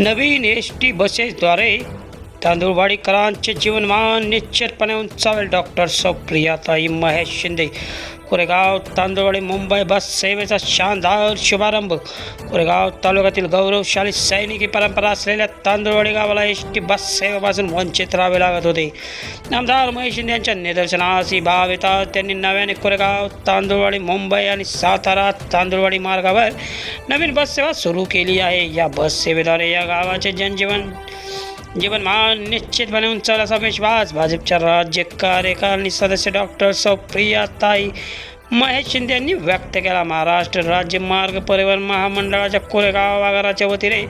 नवीन S T बसेसद्वारे तांदूळवाडीकरांचे जीवनमान निश्चितपणे उंचावेल. डॉक्टर सौप्रियाताई महेश शिंदे. कोरेगाव तांदुळवाडी मुंबई बस सेवेचा शानदार शुभारंभ. कोरेगाव तालुक्यातील गौरवशाली सैनिकी परंपरा असलेल्या तांदूळवाडी गावाला एस टी बस सेवेपासून वंचित राहावे लागत होते. आमदार महेश शिंदे यांच्या निदर्शनास ही बाब येतात त्यांनी नव्याने कोरेगाव तांदूळवाडी मुंबई आणि सातारा तांदूळवाडी मार्गावर नवीन बससेवा सुरू केली आहे. या बससेवेद्वारे या गावाचे जनजीवन जीवनमान निश्चितपणे उंचावल्याचा विश्वास भाजपच्या राज्य कार्यकारिणी सदस्य डॉक्टर सौप्रियाताई महेश शिंदे यांनी व्यक्त केला. महाराष्ट्र राज्य मार्ग परिवहन महामंडळाच्या कोरेगाव आगाराच्या वतीने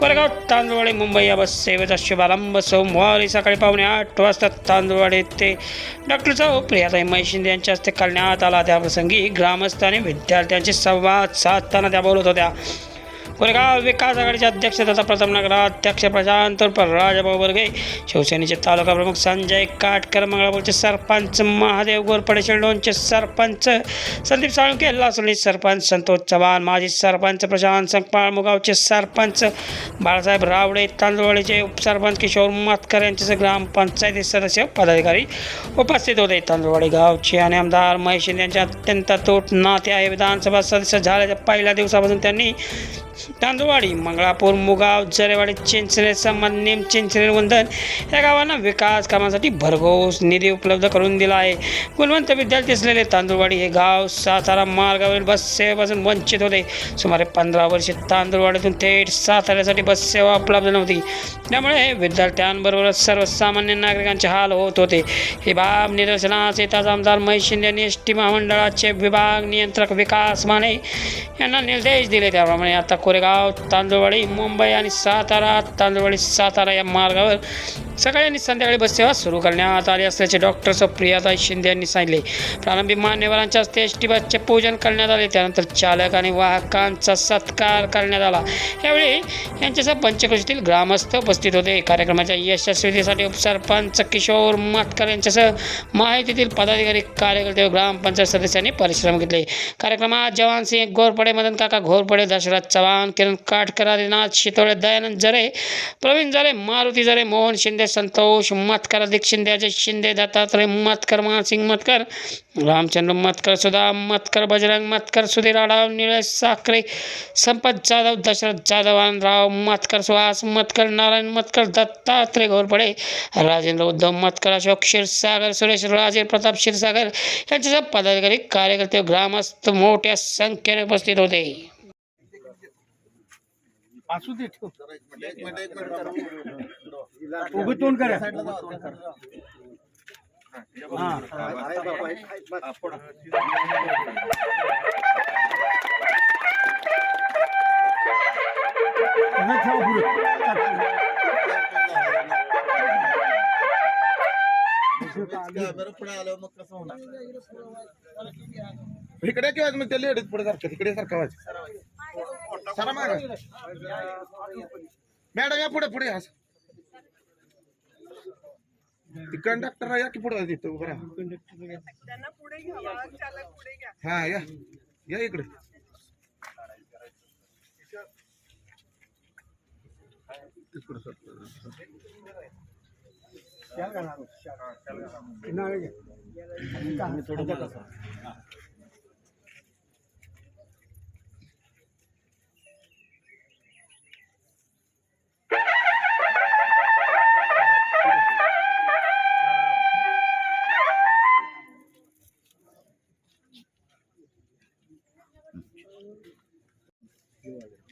कोरेगाव तांदुळवाडी मुंबई या बस सेवेचा शुभारंभ सोमवारी सकाळी पावणे आठ वाजता तांदुळवाडी ते डॉक्टर सौप्रियाताई महेश शिंदे यांच्या हस्ते करण्यात आला. त्याप्रसंगी ग्रामस्थ आणि विद्यार्थ्यांशी संवाद साधताना त्या बोलत होत्या. कोरेगाव विकास आघाडीचे अध्यक्ष तथा प्रथम नगराध्यक्ष प्रशांत उर्फ राजाभाऊ वर्गे शिवसेनेचे तालुका प्रमुख संजय काटकर मंगळापूरचे सरपंच महादेव गोरपडे शेंडोनचे सरपंच संदीप साळुंके लासोली सरपंच संतोष चव्हाण माजी सरपंच प्रशांत संकपाळ मुगावचे सरपंच बाळासाहेब रावडे तांदुळवाडीचे उपसरपंच किशोर मातकर यांचे ग्रामपंचायती सदस्य पदाधिकारी उपस्थित होते. तांदुळवाडी गावचे आणि आमदार महेश यांच्या यांचे अत्यंत तोट नाते आहे. विधानसभा सदस्य झाल्याच्या पहिल्या दिवसापासून त्यांनी तांदूळवाडी मंगळापूर मुगाव जरेवाडी चिंचणे संबंध नेम चिंचणे वंदन या गावांना विकास कामासाठी भरघोस निधी उपलब्ध करून दिला आहे. गुणवंत विद्यार्थी असलेले तांदूळवाडी हे गाव सातारा मार्गावरील बस सेवेपासून वंचित होते. सुमारे पंधरा वर्षे तांदूळवाडीतून थेट साताऱ्यासाठी बस सेवा उपलब्ध नव्हती. त्यामुळे विद्यार्थ्यांबरोबरच सर्वसामान्य नागरिकांचे हाल होत होते. ही बाब निदर्शनास येताच आमदार महेश शिंदे यांनी एस टी महामंडळाचे विभाग नियंत्रक विकास माने यांना निर्देश दिले. त्याप्रमाणे आता कोरेगाव तांदूळवाडी मुंबई आणि सातारा तांदूळवाडी सातारा या मार्गावर सकाळी आणि संध्याकाळी बससेवा सुरू करण्यात आली असल्याचे डॉक्टर सुप्रियाताई शिंदे यांनी सांगितले. प्रारंभी मान्यवरांच्या हस्ते एस टी बसचे पूजन करण्यात आले. त्यानंतर चालक आणि वाहकांचा सत्कार करण्यात आला. यावेळी यांच्यासह पंचकृषीतील ग्रामस्थ उपस्थित होते. कार्यक्रमाच्या यशस्वीतेसाठी उपसरपंच किशोर माटकर यांच्यासह माहितीतील पदाधिकारी कार्यकर्ते व ग्रामपंचायत सदस्यांनी परिश्रम घेतले. कार्यक्रमात जवान सिंह घोरपडे मदन काका घोरपडे दशरथ चव्हाण किरण काटकर आदिनाथ शितोळे दयानंद जरे प्रवीण जरे मारुती जरे मोहन शिंदे संतोष मतकर दीक्षिण द्याचे शिंदे दत्तात्रय मतकर मानसिंग मतकर रामचंद्र मतकर सुधा मतकर बजरंग मतकर सुधीर आढाव निळेश साखरे संपत जाधव दशरथ जाधव राव मतकर सुहास मतकर नारायण मतकर दत्तात्रय घोरपडे राजेंद्र उद्धव मतकर अशोक क्षीरसागर सुरेश राजे प्रताप क्षीरसागर यांच्यासह पदाधिकारी कार्यकर्ते ग्रामस्थ मोठ्या संख्येने उपस्थित होते. असू दे ठेव. उभं तोंड करा. हा. पुढे. आलो मग कसं होणार इकडे किंवा मग त्या लेडीज पुढे सारखं तिकडे सारखं व्हायचं सरा माग मॅडम या पुढे पुढे कंडक्टर या की पुढे पुढे घ्या हा या. या इकडे. नारळ सातारा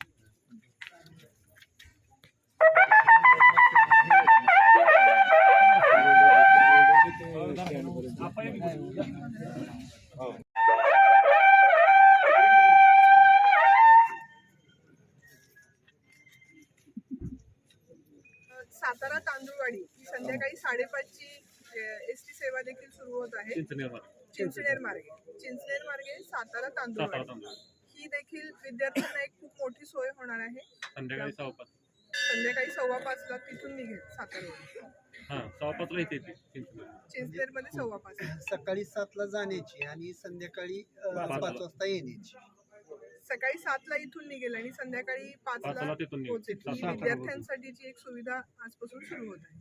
तांदूळवाडी संध्याकाळी साडेपाचची एस टी सेवा देखील सुरू होत आहे. चिंचणेर मार्गे. चिंचणेर मार्गे. सातारा तांदूळवाडी. ही देखील विद्यार्थ्यांना एक खूप मोठी सोय होणार आहे. संध्याकाळी सहा पाच. संध्याकाळी सव्वा पाचला तिथून निघेल सातारा हा सहा पाचला इथे येते. चिंचवड. चिंचणेरमध्ये सव्वा पाच. सकाळी सातला जाण्याची आणि संध्याकाळी अ. पाच वाजता येण्याची. सकाळी सातला इथून निघेल आणि संध्याकाळी पाचला पाचला तिथून निघेल. पोहोचेल. ही सातारा विद्यार्थ्यांसाठीची एक सुविधा आजपासून सुरू होत आहे.